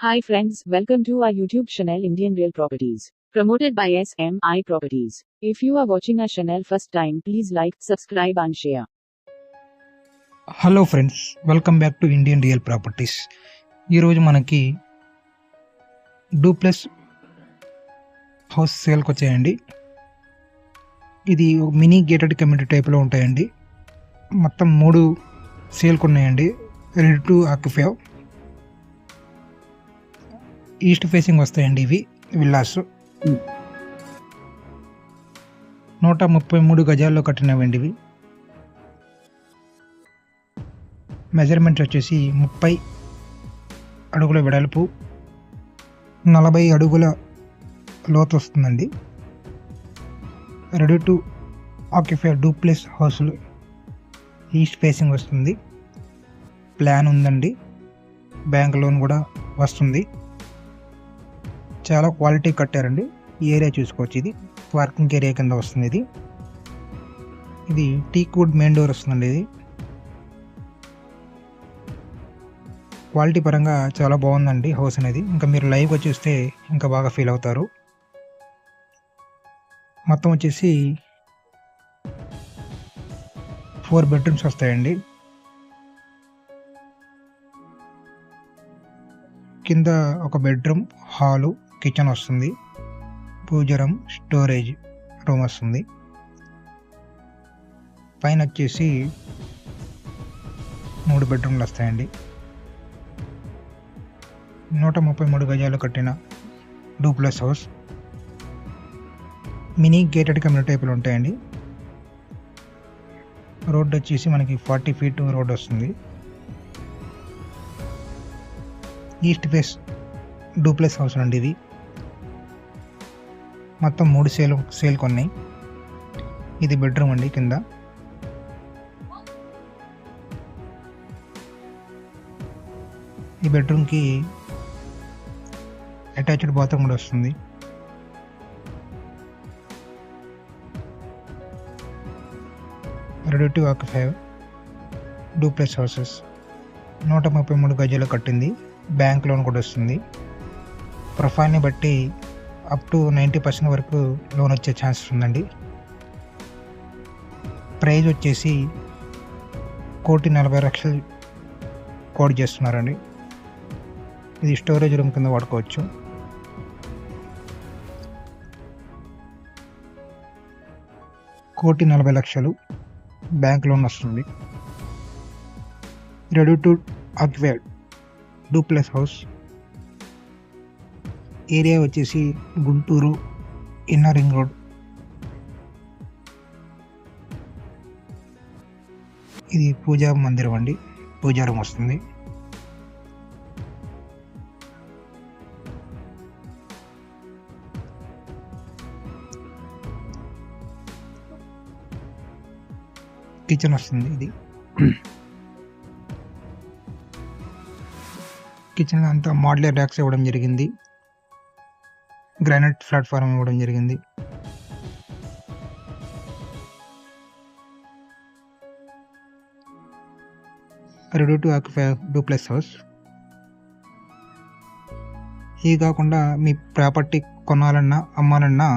Hi friends, welcome to our YouTube channel Indian Real Properties. Promoted by SMI Properties. If you are watching our channel first time, please like, subscribe and share. Hello friends welcome back to Indian real properties ఈరోజు మనకి డూప్లెస్ house సేల్కి వచ్చాయండి ఇది ఒక mini gated community టైప్లో ఉంటాయండి మొత్తం మూడు సేల్కి ఉన్నాయండి ready to occupy east facing వస్తాయండి ఇవి విల్లాస్. నూట ముప్పై మూడు గజాల్లో కట్టినవండి ఇవి. మెజర్మెంట్ వచ్చేసి ముప్పై అడుగుల వెడల్పు నలభై అడుగుల లోతు వస్తుందండి. రెడీ టు ఆక్యుపై డూప్లెస్ హౌస్లు ఈస్ట్ ఫేసింగ్ వస్తుంది. ప్లాన్ ఉందండి. బ్యాంక్ లోన్ కూడా వస్తుంది. చాలా క్వాలిటీ కట్టారండి. ఈ ఏరియా చూసుకోవచ్చు. ఇది పార్కింగ్ ఏరియా కింద వస్తుంది ఇది. ఇది టీక్వుడ్ మెయిన్ డోర్ వస్తుందండి ఇది. క్వాలిటీ పరంగా చాలా బాగుందండి హౌస్ అనేది. ఇంకా మీరు లైవ్గా చూస్తే ఇంకా బాగా ఫీల్ అవుతారు. మొత్తం వచ్చేసి ఫోర్ బెడ్రూమ్స్ వస్తాయండి. కింద ఒక బెడ్రూమ్ హాలు కిచెన్ వస్తుంది. పూజరం స్టోరేజ్ రూమ్ వస్తుంది. పైన వచ్చేసి మూడు బెడ్రూమ్లు వస్తాయండి. నూట ముప్పై మూడు గజాలు కట్టిన duplex house. Mini gated community టైపులు ఉంటాయండి. రోడ్ వచ్చేసి మనకి ఫార్టీ ఫీట్ రోడ్ వస్తుంది. ఈస్ట్ ఫేస్ డూప్లెస్ హౌస్ అండి ఇది. మొత్తం మూడు సేల్ సేల్ కొన్నాయి. ఇది బెడ్రూమ్ అండి కింద. ఈ బెడ్రూమ్కి అటాచ్డ్ బాత్రూమ్ కూడా వస్తుంది. Ready to five duplex houses. నూట ముప్పై మూడు గజాలు కట్టింది. బ్యాంక్ లోన్ కూడా వస్తుంది. ప్రొఫైల్ని బట్టి అప్ టు నైంటీ పర్సెంట్ వరకు లోన్ వచ్చే ఛాన్సెస్ ఉందండి. ప్రైజ్ వచ్చేసి కోటి నలభై లక్షలు కోడ్ చేస్తున్నారండి. ఇది స్టోరేజ్ రూమ్ కింద వాడుకోవచ్చు. కోటి నలభై లక్షలు బ్యాంక్ లోన్ వస్తుంది. Ready to acquired duplex house. Area వచ్చేసి గుంటూరు ఇన్నర్ రింగ్ రోడ్. ఇది పూజా మందిరం అండి. పూజారం వస్తుంది. కిచెన్ వస్తుంది ఇది. కిచెన్ అంతా మోడలర్ ర్యాక్స్ ఇవ్వడం జరిగింది. గ్రానైట్ ప్లాట్ఫారం ఇవ్వడం జరిగింది. Ready to occupy duplex house ఇది కాకుండా మీ ప్రాపర్టీ కొనాలన్నా అమ్మాలన్నా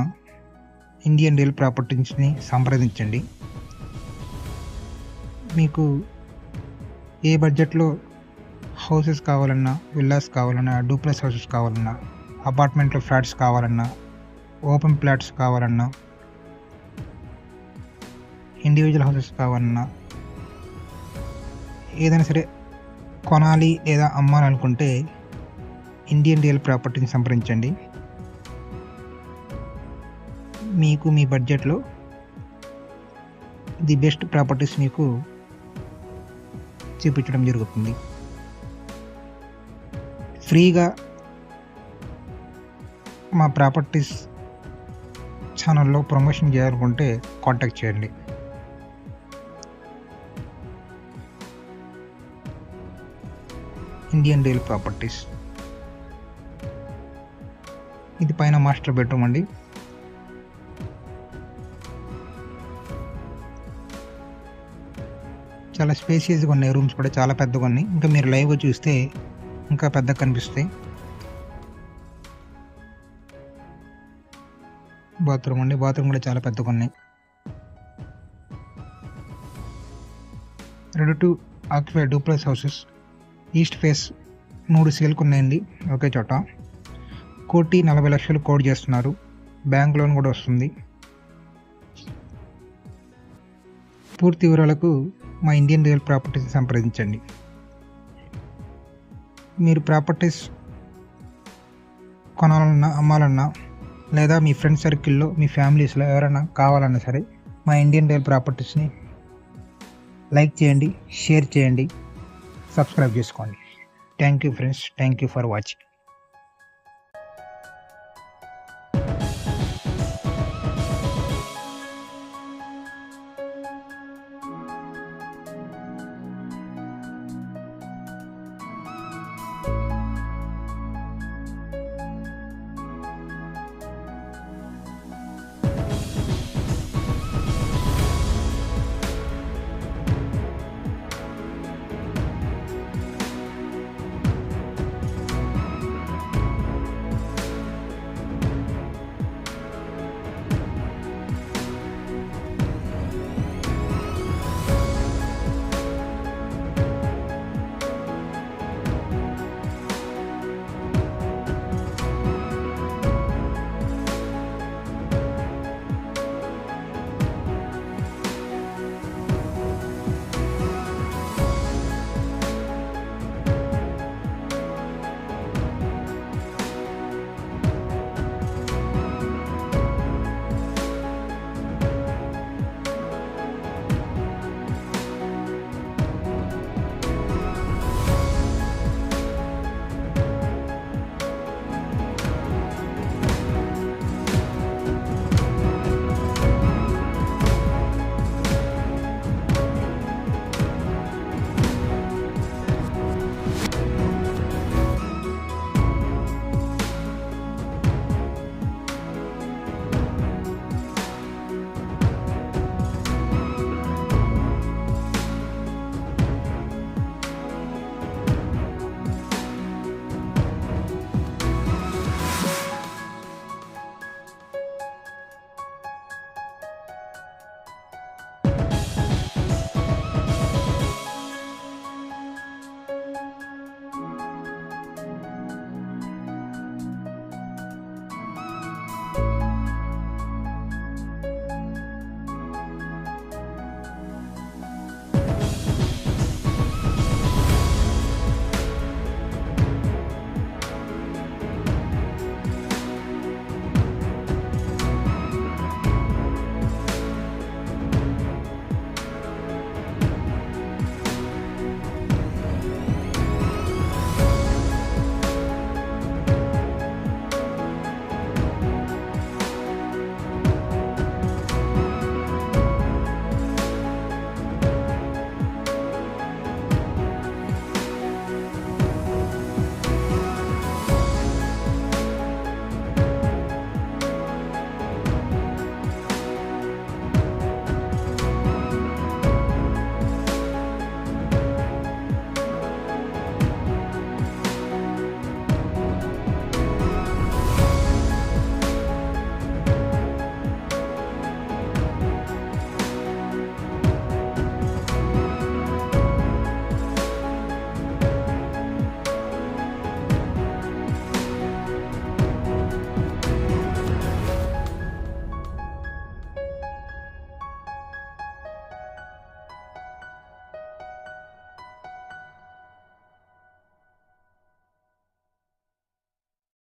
ఇండియన్ రియల్ ప్రాపర్టీస్ని సంప్రదించండి. మీకు ఏ బడ్జెట్లో హౌసెస్ కావాలన్నా విల్లాస్ కావాలన్నా డూప్లెస్ హౌసెస్ కావాలన్నా అపార్ట్మెంట్లో ఫ్లాట్స్ కావాలన్నా ఓపెన్ ఫ్లాట్స్ కావాలన్నా ఇండివిజువల్ హౌసెస్ కావాలన్నా ఏదైనా సరే కొనాలి లేదా అమ్మాలనుకుంటే ఇండియన్ రియల్ ప్రాపర్టీని సంప్రదించండి. మీకు మీ బడ్జెట్లో ది బెస్ట్ ప్రాపర్టీస్ మీకు చూపించడం జరుగుతుంది. ఫ్రీగా మా ప్రాపర్టీస్ ఛానల్లో ప్రమోషన్ చేయాలనుకుంటే కాంటాక్ట్ చేయండి. Indian real properties. ఇది పైన మాస్టర్ బెడ్రూమ్ అండి. చాలా స్పేసియస్గా ఉన్నాయి రూమ్స్ కూడా చాలా పెద్దగా ఉన్నాయి. ఇంకా మీరు లైవ్గా చూస్తే ఇంకా పెద్దగా కనిపిస్తాయి. బాత్రూమ్ అండి. బాత్రూమ్ కూడా చాలా పెద్దగా ఉన్నాయి. రెండు to occupy duplex houses. East face మూడు సేల్కి ఉన్నాయండి. ఒకే చోట. కోటి నలభై లక్షలు కోడ్ చేస్తున్నారు. బ్యాంక్ లోన్ కూడా వస్తుంది. పూర్తి వివరాలకు మా ఇండియన్ రియల్ ప్రాపర్టీస్ సంప్రదించండి. మీరు ప్రాపర్టీస్ కొనాలన్నా అమ్మాలన్నా లేదా మీ ఫ్రెండ్ సర్కిల్లో మీ ఫ్యామిలీస్లో ఎవరైనా కావాలన్నా సరే మా ఇండియన్ రియల్ ప్రాపర్టీస్ని లైక్ చేయండి షేర్ చేయండి సబ్స్క్రైబ్ చేసుకోండి. Thank you friends thank you for watching